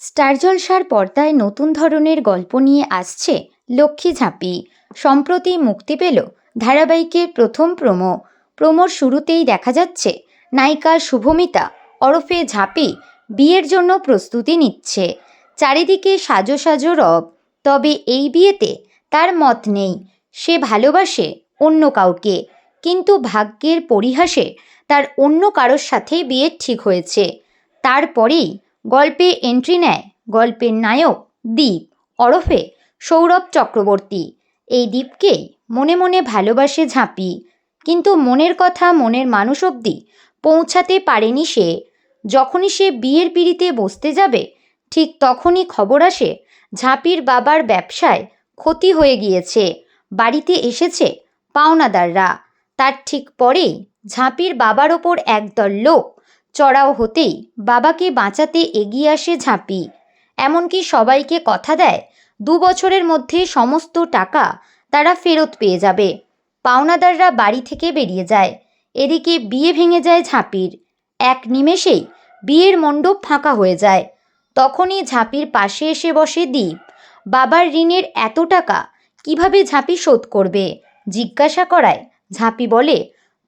Star জলসার পর্দায় নতুন ধরনের গল্প নিয়ে আসছে লক্ষ্মী ঝাঁপি। সম্প্রতি মুক্তি পেল ধারাবাহিকের প্রথম প্রোমো। প্রোমোর শুরুতেই দেখা যাচ্ছে, নায়িকা শুভমিতা ওরফে ঝাঁপি বিয়ের জন্য প্রস্তুতি নিচ্ছে। চারিদিকে সাজো সাজো রব, তবে এই বিয়েতে তার মত নেই। সে ভালোবাসে অন্য কাউকে, কিন্তু ভাগ্যের পরিহাসে তার অন্য কারোর সাথে বিয়ে ঠিক হয়েছে। তারপরেই গল্পে এন্ট্রি নেয় গল্পের নায়ক দ্বীপ ওরফে সৌরভ চক্রবর্তী। এই দ্বীপকেই মনে মনে ভালোবাসে ঝাঁপি, কিন্তু মনের কথা মনের মানুষ অবধি পৌঁছাতে পারেনি সে। যখনই সে বিয়ের পিঁড়িতে বসতে যাবে, ঠিক তখনই খবর আসে ঝাঁপির বাবার ব্যবসায় ক্ষতি হয়ে গিয়েছে। বাড়িতে এসেছে পাওনাদাররা। তার ঠিক পরেই ঝাঁপির বাবার ওপর একদল লোক চড়াও হতেই বাবাকে বাঁচাতে এগিয়ে আসে ঝাঁপি। এমনকি সবাইকে কথা দেয়, দু বছরের মধ্যে সমস্ত টাকা তারা ফেরত পেয়ে যাবে। পাওনাদাররা বাড়ি থেকে বেরিয়ে যায়। এদিকে বিয়ে ভেঙে যায় ঝাঁপির। এক নিমেষেই বিয়ের মণ্ডপ ফাঁকা হয়ে যায়। তখনই ঝাঁপির পাশে এসে বসে দীপ। বাবার ঋণের এত টাকা কীভাবে ঝাঁপি শোধ করবে? জিজ্ঞাসা করায় ঝাঁপি বলে,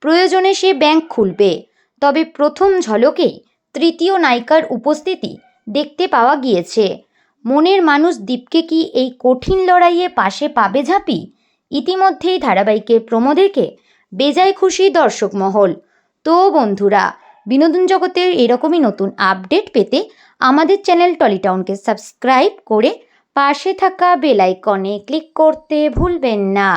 প্রয়োজনে সে ব্যাংক খুলবে। তবে প্রথম ঝলকেই তৃতীয় নায়িকার উপস্থিতি দেখতে পাওয়া গিয়েছে। মনের মানুষ দীপকে কি এই কঠিন লড়াইয়ে পাশে পাবে ঝাঁপি? ইতিমধ্যেই ধারাবাহিকের প্রমো দেখে বেজায় খুশি দর্শক মহল। তো বন্ধুরা, বিনোদন জগতের এরকমই নতুন আপডেট পেতে আমাদের চ্যানেল টলিটাউনকে সাবস্ক্রাইব করে পাশে থাকা বেল আইকনে ক্লিক করতে ভুলবেন না।